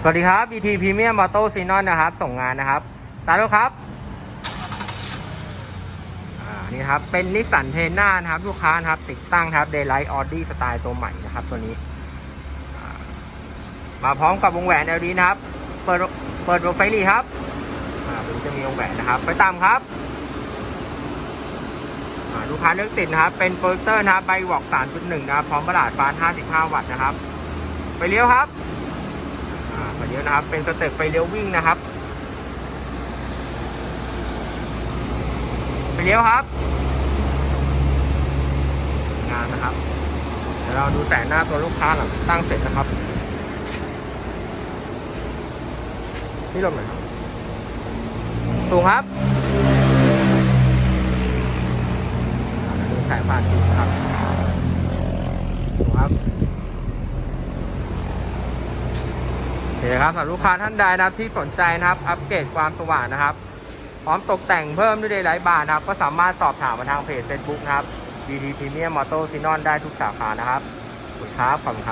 สวัสดีครับ BT Premium Moto s e n o n นะครับ ส่งงานนะครับ ตามแล้วครับ อ่า นี่ครับ เป็นนิสสันเทน่านะครับ ลูกค้านะครับ ติดตั้งครับ Daylight Audi สไตล์ตัวใหม่นะครับ ตัวนี้ มาพร้อมกับวงแหวน LED นะครับ เปิด เปิดโปรไฟลี่ครับ อ่าจะมีวงแหวนนะครับ ไปตามครับลูกค้าเลือกติดนะครับ เป็นโปรเจคเตอร์นะครับไบวอก3.1 นะครับ พร้อมประหลาดฟ้า55 วัตต์นะครับ ไปเลี้ยวครับ เลี้ยวนะครับ เป็นสเต็ปไฟเลี้ยววิ่งนะครับไปเลี้ยวครับ งานนะครับเดี๋ยวเราดูแต่หน้าตัวลูกค้าหลังตั้งเสร็จนะครับนี่ลมหน่อยครับสูงครับดูสายผ่านสูงครับสูงครับ โอเคครับสำหรับลูกค้าท่านใดนะครับที่สนใจนะครับ อัปเกรดความสว่างนะครับ พร้อมตกแต่งเพิ่มด้วยเดลไลท์บาร์นะครับ ก็สามารถสอบถามมาทางเพจ Facebook นะครับ BT Premium Motor s i n o n ได้ทุกสาขานะครับขอบคุณครับขอบคุณครับ